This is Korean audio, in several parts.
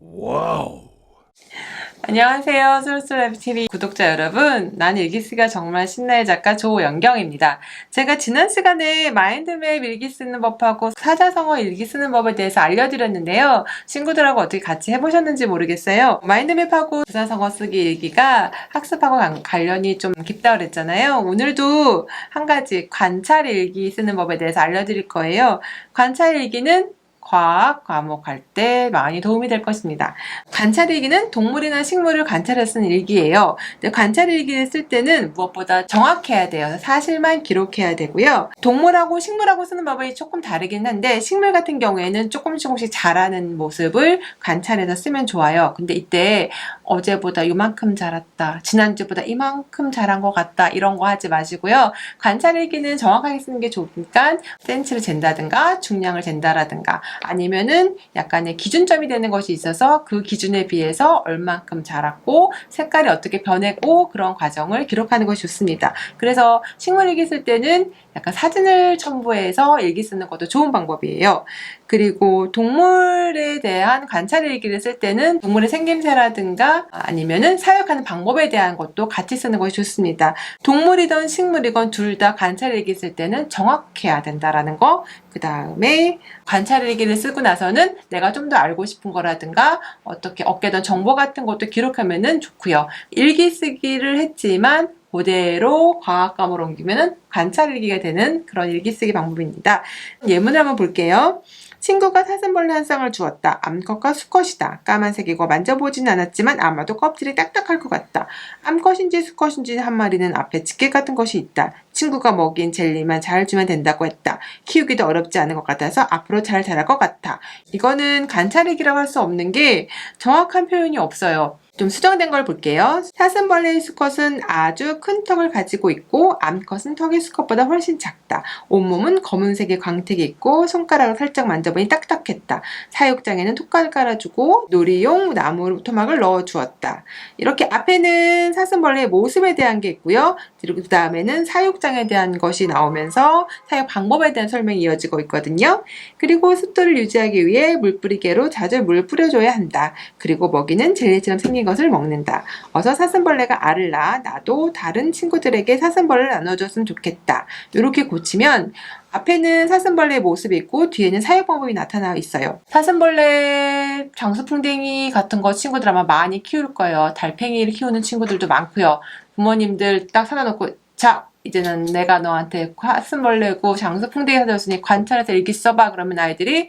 와우. 안녕하세요. 솔솔랩TV 구독자 여러분. 난 일기쓰기가 정말 신나의 작가 조연경입니다. 제가 지난 시간에 마인드맵 일기 쓰는 법하고 사자성어 일기 쓰는 법에 대해서 알려드렸는데요. 친구들하고 어떻게 같이 해보셨는지 모르겠어요. 마인드맵하고 사자성어 쓰기 일기가 학습하고 관- 관련이 좀 깊다 그랬잖아요. 오늘도 한 가지 관찰 일기 쓰는 법에 대해서 알려드릴 거예요. 관찰 일기는 과학 과목 할 때 많이 도움이 될 것입니다. 관찰 일기는 동물이나 식물을 관찰해 쓴 일기예요. 근데 관찰 일기를 쓸 때는 무엇보다 정확해야 돼요. 사실만 기록해야 되고요. 동물하고 식물하고 쓰는 법이 조금 다르긴 한데 식물 같은 경우에는 조금씩 조금씩 자라는 모습을 관찰해서 쓰면 좋아요. 근데 이때 어제보다 이만큼 자랐다. 지난주보다 이만큼 자란 것 같다. 이런 거 하지 마시고요. 관찰 일기는 정확하게 쓰는 게 좋으니까 센치를 잰다든가 중량을 잰다라든가 아니면은 약간의 기준점이 되는 것이 있어서 그 기준에 비해서 얼만큼 자랐고 색깔이 어떻게 변했고 그런 과정을 기록하는 것이 좋습니다. 그래서 식물 일기 쓸 때는 약간 사진을 첨부해서 일기 쓰는 것도 좋은 방법이에요. 그리고 동물에 대한 관찰 일기를 쓸 때는 동물의 생김새라든가 아니면은 사육하는 방법에 대한 것도 같이 쓰는 것이 좋습니다. 동물이건 식물이건 둘 다 관찰 일기 쓸 때는 정확해야 된다라는 거. 그 다음에 관찰 일기를 쓰고 나서는 내가 좀 더 알고 싶은 거라든가 어떻게 얻게된 정보 같은 것도 기록하면은 좋고요. 일기 쓰기를 했지만 그대로 과학감으로 옮기면은 관찰 일기가 되는 그런 일기 쓰기 방법입니다. 예문을 한번 볼게요. 친구가 사슴벌레 한 쌍을 주었다. 암컷과 수컷이다. 까만색이고 만져보진 않았지만 아마도 껍질이 딱딱할 것 같다. 암컷인지 수컷인지 한 마리는 앞에 집게 같은 것이 있다. 친구가 먹인 젤리만 잘 주면 된다고 했다. 키우기도 어렵지 않은 것 같아서 앞으로 잘 자랄 것 같아. 이거는 관찰일기라고 할 수 없는 게 정확한 표현이 없어요. 좀 수정된 걸 볼게요. 사슴벌레의 수컷은 아주 큰 턱을 가지고 있고 암컷은 턱이 수컷보다 훨씬 작다. 온몸은 검은색의 광택이 있고 손가락을 살짝 만져보니 딱딱했다. 사육장에는 톡간을 깔아주고 놀이용 나무 토막을 넣어주었다. 이렇게 앞에는 사슴벌레의 모습에 대한 게 있고요. 그리고 그 다음에는 사육장에 대한 것이 나오면서 사육 방법에 대한 설명이 이어지고 있거든요. 그리고 습도를 유지하기 위해 물뿌리개로 자주 물 뿌려줘야 한다. 그리고 먹이는 젤리처럼 생긴 것을 먹는다. 어서 사슴벌레가 알을 낳아 나도 다른 친구들에게 사슴벌레를 나눠줬으면 좋겠다. 이렇게 고치면 앞에는 사슴벌레의 모습이 있고 뒤에는 사육 방법이 나타나 있어요. 사슴벌레, 장수풍뎅이 같은 거 친구들 아마 많이 키울 거예요. 달팽이를 키우는 친구들도 많고요. 부모님들 딱 사다 놓고 자 이제는 내가 너한테 사슴벌레고 장수풍뎅이 사줬으니 관찰해서 일기 써봐 그러면 아이들이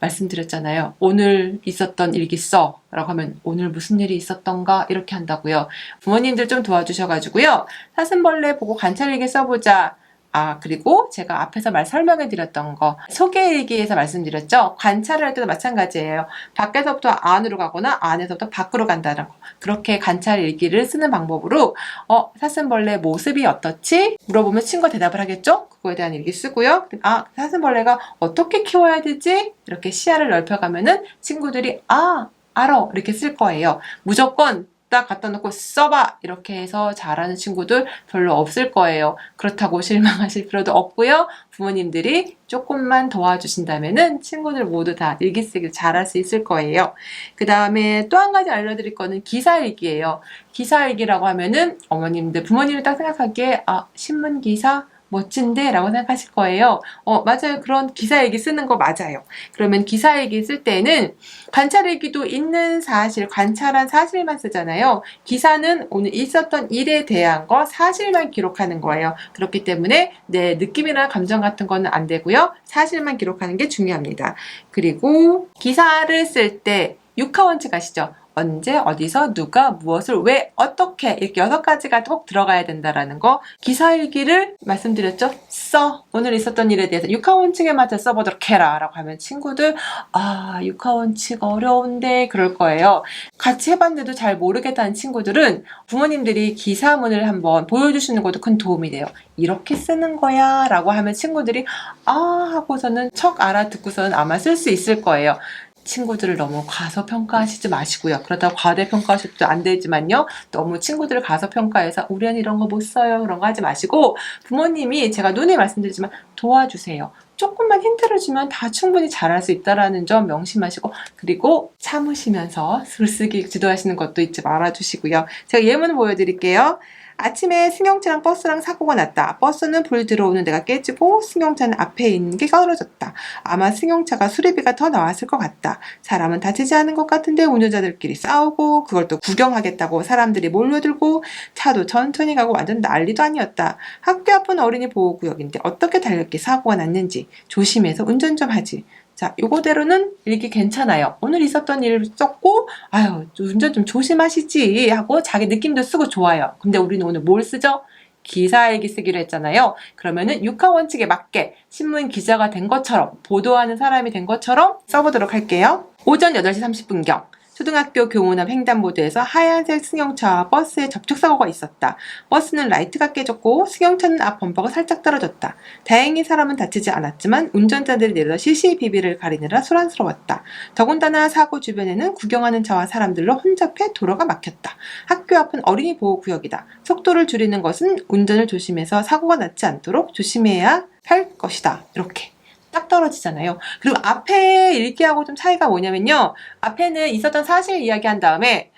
말씀드렸잖아요. 오늘 있었던 일기 써. 라고 하면 오늘 무슨 일이 있었던가 이렇게 한다고요. 부모님들 좀 도와주셔가지고요. 사슴벌레 보고 관찰일기 써보자. 아, 그리고 제가 앞에서 말 설명해 드렸던 거, 소개일기에서 말씀드렸죠? 관찰을 할 때도 마찬가지예요. 밖에서부터 안으로 가거나 안에서부터 밖으로 간다는 거. 그렇게 관찰 일기를 쓰는 방법으로, 어, 사슴벌레 모습이 어떻지? 물어보면 친구가 대답을 하겠죠? 그거에 대한 일기 쓰고요. 아, 사슴벌레가 어떻게 키워야 되지? 이렇게 시야를 넓혀가면은 친구들이, 아, 알아. 이렇게 쓸 거예요. 무조건 딱 갖다 놓고 써봐 이렇게 해서 잘하는 친구들 별로 없을 거예요. 그렇다고 실망하실 필요도 없고요. 부모님들이 조금만 도와주신다면은 친구들 모두 다 일기 쓰기 잘할 수 있을 거예요. 그 다음에 또 한 가지 알려드릴 거는 기사일기예요. 기사일기라고 하면은 어머님들 부모님이 딱 생각하기에 아 신문 기사 멋진데? 라고 생각하실 거예요. 어, 맞아요. 그런 기사일기 쓰는 거 맞아요. 그러면 기사일기 쓸 때는 관찰일기도 있는 사실, 관찰한 사실만 쓰잖아요. 기사는 오늘 있었던 일에 대한 거, 사실만 기록하는 거예요. 그렇기 때문에 내 느낌이나 감정 같은 거는 안 되고요. 사실만 기록하는 게 중요합니다. 그리고 기사를 쓸 때 육하원칙 아시죠? 언제, 어디서, 누가, 무엇을, 왜, 어떻게 이렇게 여섯 가지가 꼭 들어가야 된다라는 거 기사일기를 말씀드렸죠? 써. 오늘 있었던 일에 대해서 육하원칙에 맞춰 써보도록 해라 라고 하면 친구들 아 육하원칙 어려운데 그럴 거예요. 같이 해봤는데도 잘 모르겠다는 친구들은 부모님들이 기사문을 한번 보여주시는 것도 큰 도움이 돼요. 이렇게 쓰는 거야 라고 하면 친구들이 아 하고서는 척 알아듣고서는 아마 쓸 수 있을 거예요 친구들을 너무 과소평가하시지 마시고요. 그러다가 과대평가하셔도 안 되지만요. 너무 친구들을 과소평가해서 우리 애는 이런 거 못 써요. 그런 거 하지 마시고 부모님이 제가 눈에 말씀드리지만 도와주세요. 조금만 힌트를 주면 다 충분히 잘할 수 있다라는 점 명심하시고 그리고 참으시면서 글쓰기 지도하시는 것도 잊지 말아주시고요. 제가 예문 보여드릴게요. 아침에 승용차랑 버스랑 사고가 났다. 버스는 불 들어오는 데가 깨지고 승용차는 앞에 있는 게 떨어졌다. 아마 승용차가 수리비가 더 나왔을 것 같다. 사람은 다치지 않은 것 같은데 운전자들끼리 싸우고 그걸 또 구경하겠다고 사람들이 몰려들고 차도 천천히 가고 완전 난리도 아니었다. 학교 앞은 어린이 보호구역인데 어떻게 달렸기에 사고가 났는지 조심해서 운전 좀 하지. 자, 요거대로는 읽기 괜찮아요. 오늘 있었던 일을 썼고, 아유, 운전 좀 조심하시지 하고 자기 느낌도 쓰고 좋아요. 근데 우리는 오늘 뭘 쓰죠? 기사일기 쓰기로 했잖아요. 그러면은 육하 원칙에 맞게 신문 기자가 된 것처럼 보도하는 사람이 된 것처럼 써보도록 할게요. 오전 8시 30분경 초등학교 교문 앞 횡단보도에서 하얀색 승용차와 버스의 접촉사고가 있었다. 버스는 라이트가 깨졌고 승용차는 앞 범퍼가 살짝 떨어졌다. 다행히 사람은 다치지 않았지만 운전자들이 내려 CCTV를 가리느라 소란스러웠다. 더군다나 사고 주변에는 구경하는 차와 사람들로 혼잡해 도로가 막혔다. 학교 앞은 어린이 보호구역이다. 속도를 줄이는 것은 운전을 조심해서 사고가 나지 않도록 조심해야 할 것이다. 이렇게. 딱 떨어지잖아요. 그리고 앞에 읽기하고 좀 차이가 뭐냐면요. 앞에는 있었던 사실 이야기한 다음에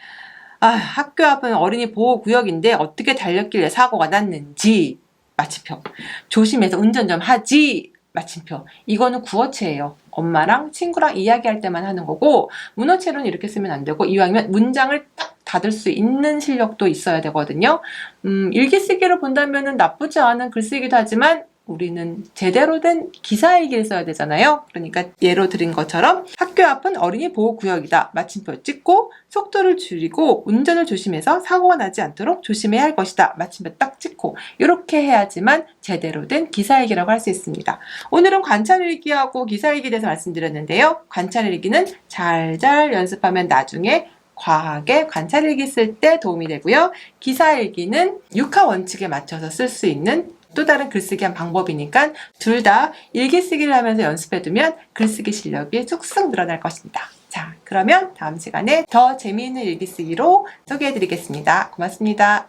아, 학교 앞은 어린이 보호 구역인데 어떻게 달렸길래 사고가 났는지 마침표. 조심해서 운전 좀 하지 마침표. 이거는 구어체예요. 엄마랑 친구랑 이야기할 때만 하는 거고 문어체로는 이렇게 쓰면 안 되고 이왕이면 문장을 딱 닫을 수 있는 실력도 있어야 되거든요. 음, 일기 쓰기로 본다면은 나쁘지 않은 글쓰기도 하지만 우리는 제대로 된 기사 일기를 써야 되잖아요. 그러니까 예로 드린 것처럼 학교 앞은 어린이 보호구역이다. 마침표 찍고 속도를 줄이고 운전을 조심해서 사고가 나지 않도록 조심해야 할 것이다. 마침표 딱 찍고 이렇게 해야지만 제대로 된 기사 일기라고 할 수 있습니다. 오늘은 관찰 일기하고 기사 일기에 대해서 말씀드렸는데요. 관찰 일기는 잘잘 연습하면 나중에 과하게 관찰일기 쓸 때 도움이 되고요. 기사일기는 육하 원칙에 맞춰서 쓸 수 있는 또 다른 글쓰기 한 방법이니까 둘 다 일기 쓰기를 하면서 연습해두면 글쓰기 실력이 쑥쑥 늘어날 것입니다. 자, 그러면 다음 시간에 더 재미있는 일기 쓰기로 소개해드리겠습니다. 고맙습니다.